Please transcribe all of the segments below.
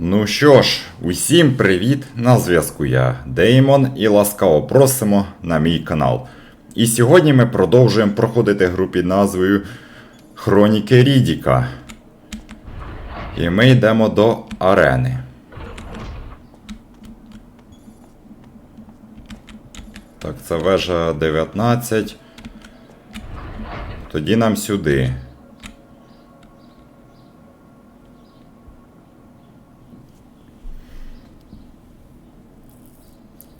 Ну що ж, усім привіт! На зв'язку я Деймон і ласкаво просимо на мій канал. І сьогодні ми продовжуємо проходити гру під назвою Хроніки Рідіка. І ми йдемо до арени. Так, це вежа 19. Тоді нам сюди.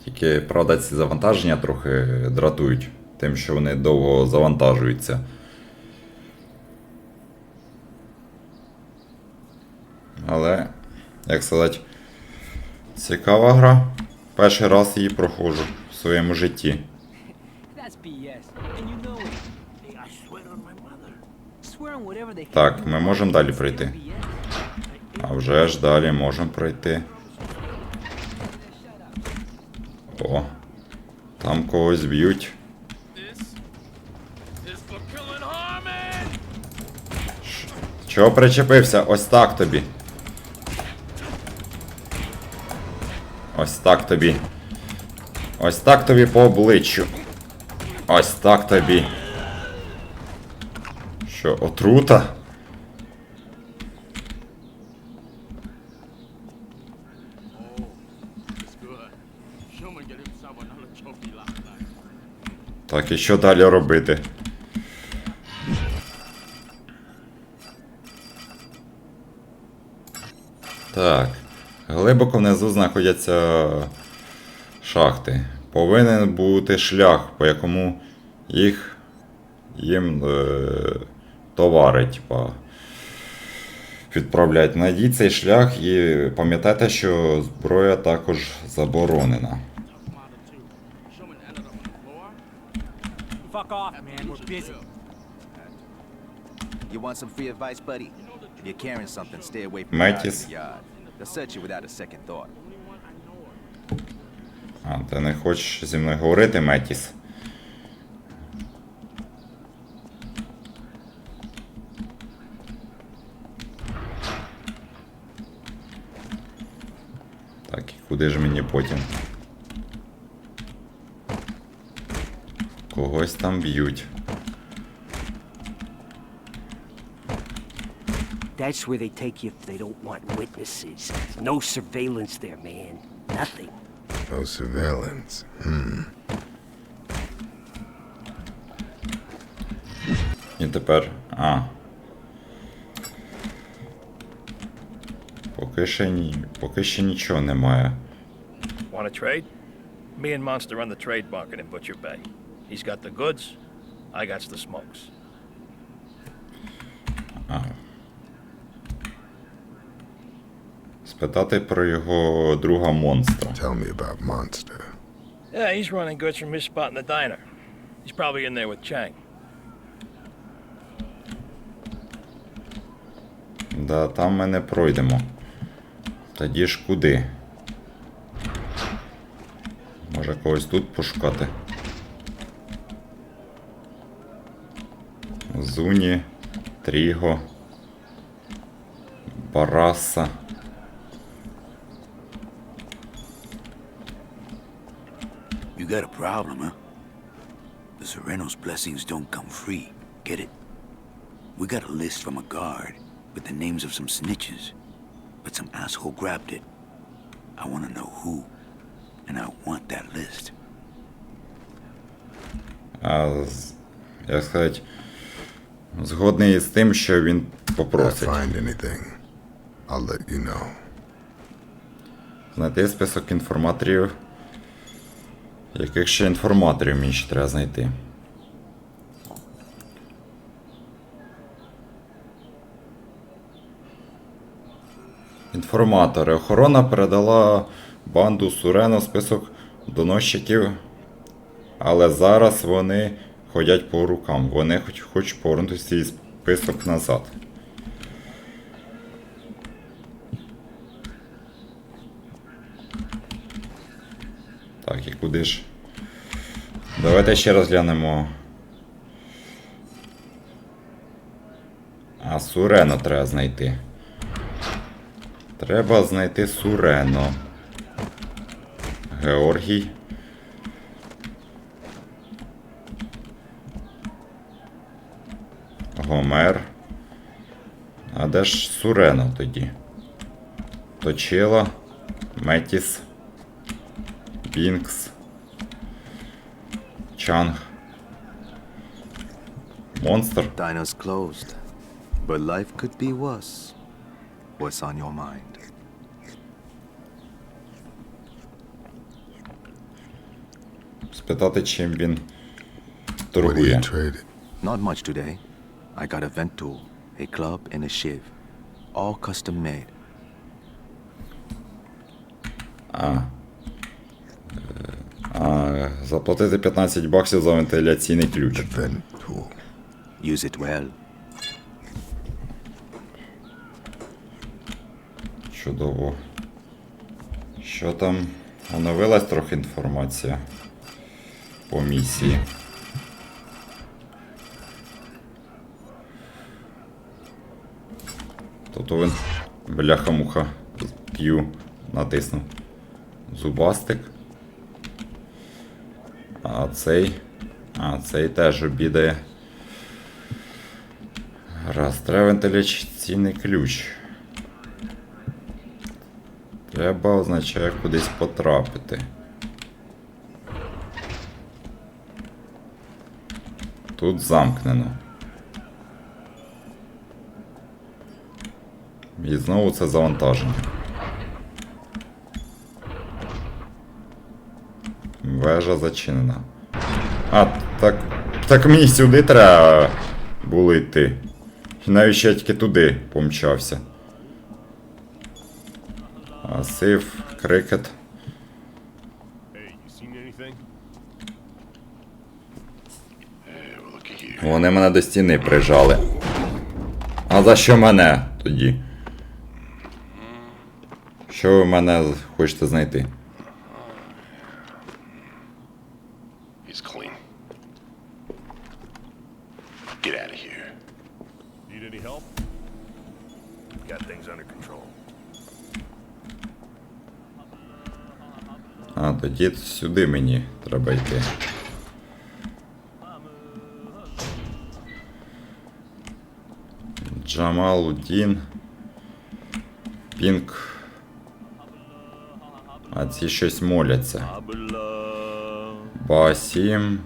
Тільки, правда, ці завантаження трохи дратують, тим, що вони довго завантажуються. Але, як сказати, цікава гра. Перший раз її проходжу в своєму житті. Так, ми можемо далі пройти. А вже ж далі можемо пройти. О, там когось б'ють. Чого причепився? Ось так тобі. Ось так тобі. Ось так тобі по обличчю. Ось так тобі. Що, отрута? І що далі робити? Так. Глибоко внизу знаходяться шахти. Повинен бути шлях, по якому їх їм е, товари, типа, відправляють. Найдіть цей шлях і пам'ятайте, що зброя також заборонена. Busy. You want some free advice, buddy? If you're carrying something, stay away from Mattis. the yard. They'll search you without a second thought. А, ти не хочеш зі мною говорити, Метіс? Так, і куди ж мені потім? Когось там б'ють. That's where they take you if they don't want witnesses. No surveillance there, man. Nothing. No surveillance. І тепер. А. Поки ще ні. Поки ще нічого немає. Want to trade? Me and Monster run the trade market in Butcher Bay. He's got the goods, I got the smokes. Спитати про його друга монстра. Tell me about Monster. Yeah, he's running goods from his spot in the diner. He's probably in there with Chang. Да, там ми не пройдемо. Тоді ж куди? Може когось тут пошукати? Зуні, Тріго, Бараса. got a problem, huh? The Sereno's blessings don't come free. Get it? We got a list from a guard with the names of some snitches. But some asshole grabbed it. I want to know who. And I want that list. А, з- як сказати, згодний з тим, що він If I попросить. find anything, I'll let you know. Знайти список інформаторів. Яких ще інформаторів мені ще треба знайти? Інформатори. Охорона передала банду Сурено список доносчиків, але зараз вони ходять по рукам. Вони хоч хочуть повернути свій список назад. Так, і куди ж? Давайте ще розглянемо. А Сурено треба знайти. Треба знайти Сурено. Георгій. Гомер. А де ж Сурено тоді? Точила. Метіс. Бінкс. Чанг. Монстр. Dino's closed. But life could be worse. What's on your mind? Спитати, чим він What are you торгує. trading? Not much today. I got a vent tool, a club, and a shiv. All custom made. А, Заплатити 15 баксів за вентиляційний ключ. Use it well. Чудово. Що там? Оновилась трохи інформація по місії. Тобто він бляха-муха Q натиснув. Зубастик. А цей. А, цей теж обідає. Раз, треба вентиляційний ключ. Треба означає кудись потрапити. Тут замкнено. І знову це завантаження. Вежа зачинена. А, так. Так мені сюди треба було йти. І навіщо я тільки туди помчався. А, Сив, крикет. Вони мене до стіни прижали. А за що мене тоді? Що ви мене хочете знайти? А, тоді сюди мені треба йти. Джамалудін. Пінк. А ці щось моляться. Басім.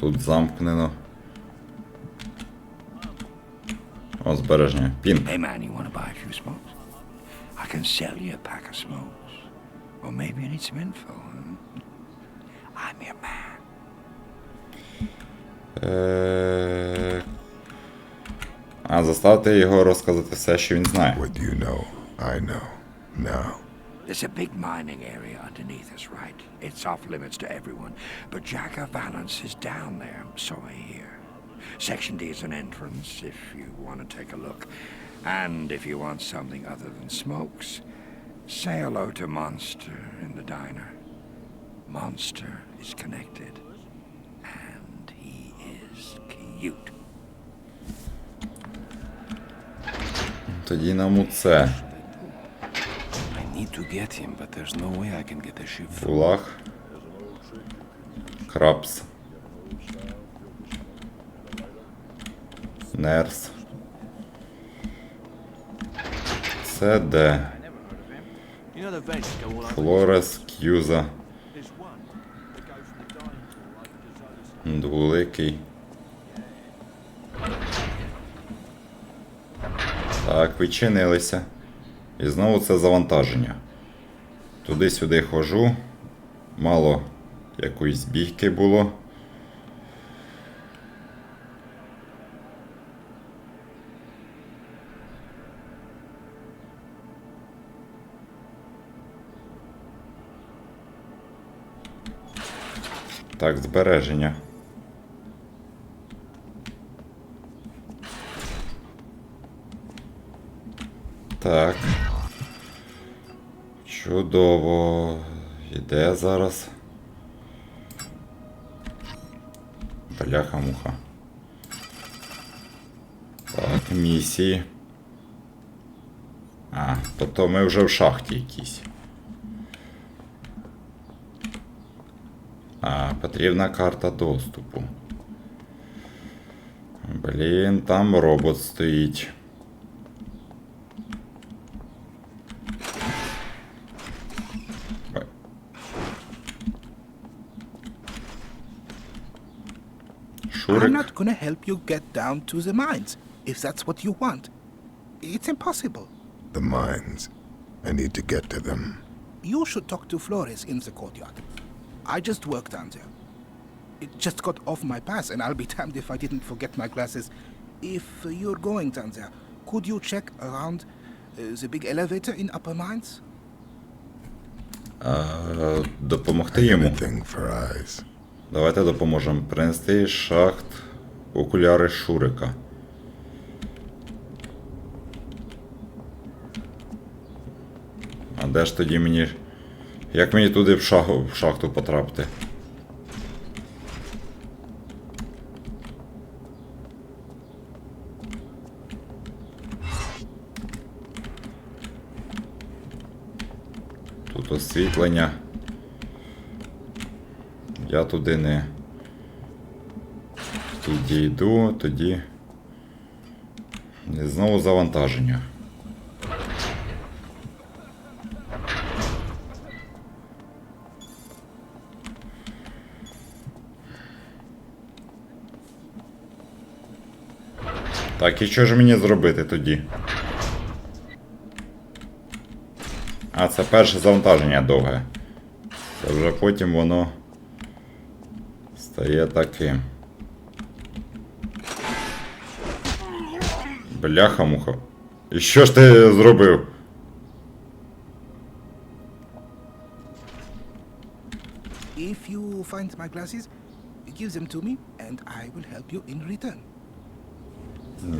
Тут замкнено. О, збереження. Пінк. I can sell you a pack of smokes. Or maybe you need some info. hmm? I'm your man. Е... А, заставте його розказати все, що він знає. What you know, I know. Now. There's a big mining area underneath us, right? It's off limits to everyone. But Jacka Valance is down there, so I hear. Section D is an entrance if you want to take a look. And if you want something other than smokes, say hello to Monster in the diner. Monster is connected. And he is cute. Тоді нам у це. I need to Hall over to Zola's Двуликий. Так, відчинилися. І знову це завантаження. Туди-сюди хожу. Мало якоїсь бійки було. Так, збереження. Так. Чудово. Іде зараз. Бляха-муха. Так, місії. А, Тобто ми вже в шахті якійсь. потрібна карта доступу. Блін, там робот стоїть. Ой. Шурик. I'm not gonna help you get down to the mines, if that's what you want. It's impossible. The mines. I need to get to them. You should talk to Flores in the courtyard. I just worked down there. It just got off my pass, and I'll be damned if I didn't forget my glasses. If uh, you're going down there, could you check around uh, the big elevator in Upper Mines? Е, допомогти йому. Anything for eyes. Давайте допоможемо. Принести шахт окуляри Шурика. А де ж тоді мені. Як мені туди в, шах... в шахту потрапити? Освітлення. Я туди не підійду, тоді. І знову завантаження. Так, і що ж мені зробити тоді? А, це перше завантаження довге. Це вже потім воно стає таким. Бляха-муха. І що ж ти зробив? If you find my glasses, give them to me, and I will help you in return.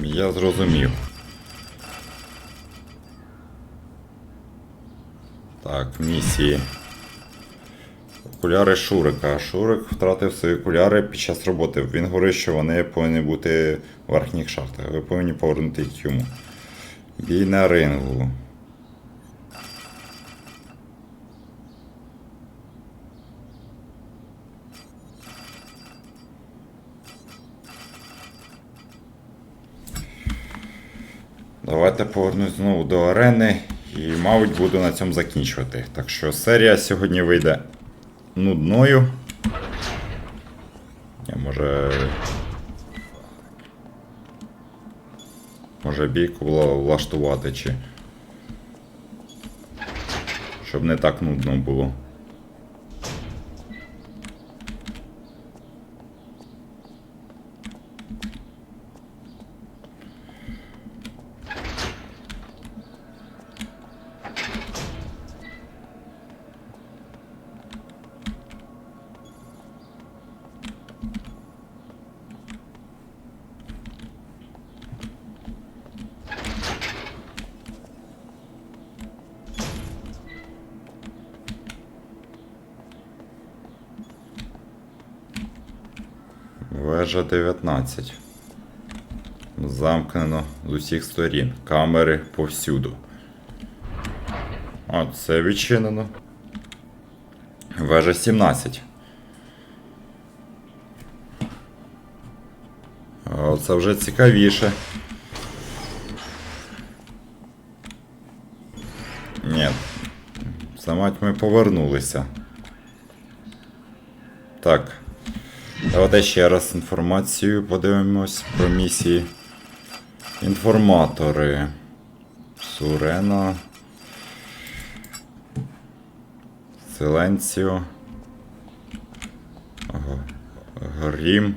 Я зрозумів. Так, місії. Окуляри Шурика. Шурик втратив свої окуляри під час роботи. Він говорить, що вони повинні бути в верхніх шахтах. Ви повинні повернути їх йому. Бій на рингу. Давайте повернусь знову до арени і, мабуть, буду на цьому закінчувати. Так що серія сьогодні вийде нудною. Я може. Може бійку влаштувати чи. Щоб не так нудно було. Вежа 19. Замкнено з усіх сторін. Камери повсюду. А, це відчинено. Вежа 17. Це вже цікавіше. Ні. Замать ми повернулися. Так. Давайте ще раз інформацію подивимось про місії. Інформатори. Сурена. Силенціо. Грім.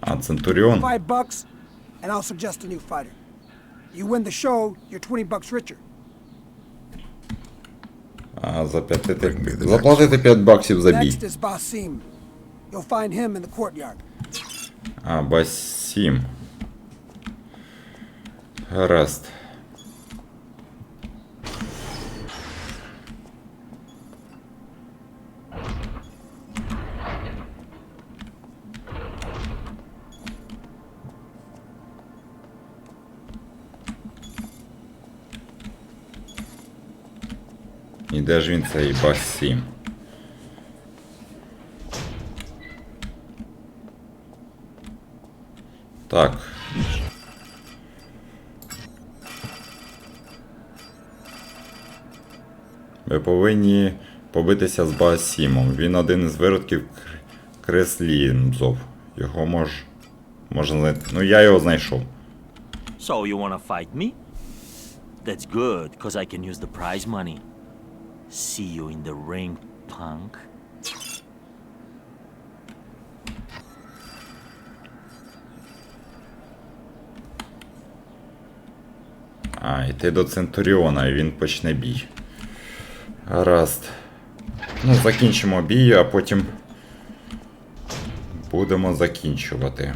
А, Центуріон. Five bucks, and I'll suggest a new fighter. You win the show, you're 20 bucks richer. А, me the заплатити 5 баксів за бій. А, Басім. Гаразд. І де ж він цей Басім? Так. Ви повинні побитися з Басімом. Він один із виродків Креслінзов. Його мож... можна знайти. Ну я його знайшов. So you wanna fight me? That's good, cause I can use the prize money. See you in the ring, punk. А, йти до Центуріона, і він почне бій. Гаразд. Ну, закінчимо бій, а потім будемо закінчувати.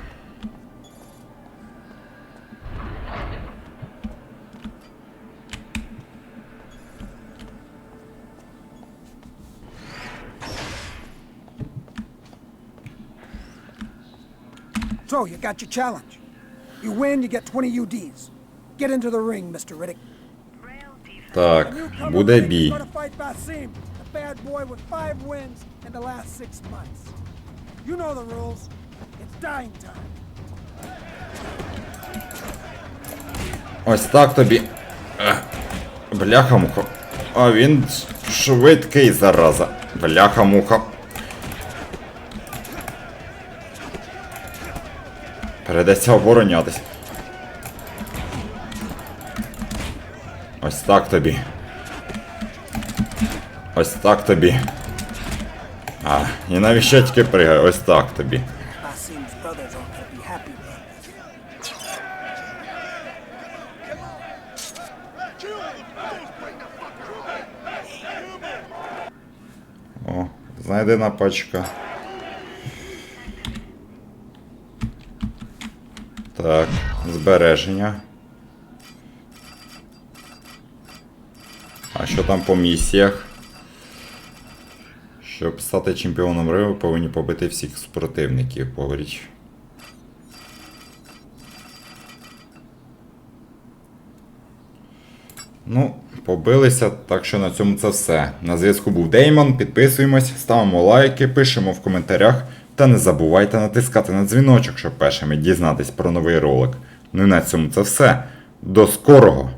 So, you got your challenge. You win, you get 20 UDs. Get into the ring, Mr. Riddick. Так, Newcomer буде Riddick is бій. gonna fight Basim, the bad boy with five wins in the last six months. You know the rules. It's dying time. Ось так тобі. Ех, Бляха-муха. А він швидкий, зараза. Бляха-муха. Передеться оборонятись. Ось так тобі. Ось так тобі. А, і навіщо тільки пригаю? Ось так тобі. О, знайдена пачка. Так, збереження. А що там по місіях? Щоб стати чемпіоном Рио, повинні побити всіх супротивників, говорить. Ну, побилися, так що на цьому це все. На зв'язку був Деймон. Підписуємось, ставимо лайки, пишемо в коментарях. Та не забувайте натискати на дзвіночок, щоб першими дізнатись про новий ролик. Ну на цьому це все. До скорого!